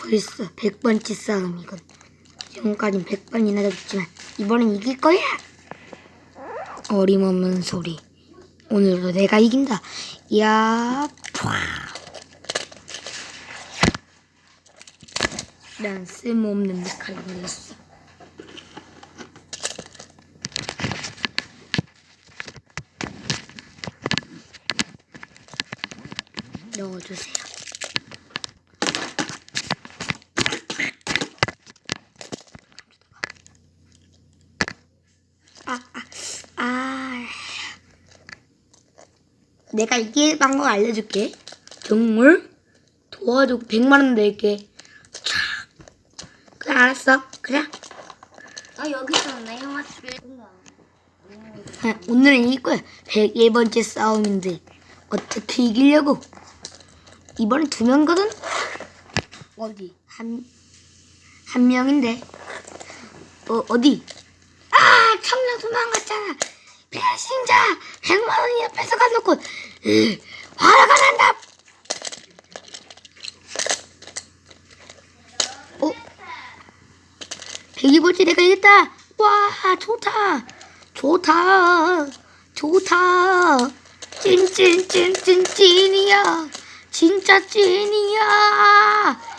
벌써 100번째 싸움이군. 지금까진 100번이나 졌지만 이번엔 이길 거야. 어림없는 소리. 오늘도 내가 이긴다. 야, 푸아. 난 쓸모없는 메카를 걸렸어. 넣어주세요. 내가 이길 방법 알려줄게. 정말? 도와줘. 100만원 낼게. 차. 그래, 알았어. 그래. 아 여기 있었네 형아씨. 아, 오늘은 이길 거야. 101번째 싸움인데. 어떻게 이기려고? 이번엔 두 명거든? 어디? 한, 한 명인데. 어, 어디? 아, 청년 도망갔잖아. 배신자! 100만원이나 뺏어가놓고, 으, 화가 난다! 어? 102번째 내가 이겼다! 와, 좋다! 좋다! 좋다! 찐찐찐찐 찐이야! 진짜 찐이야!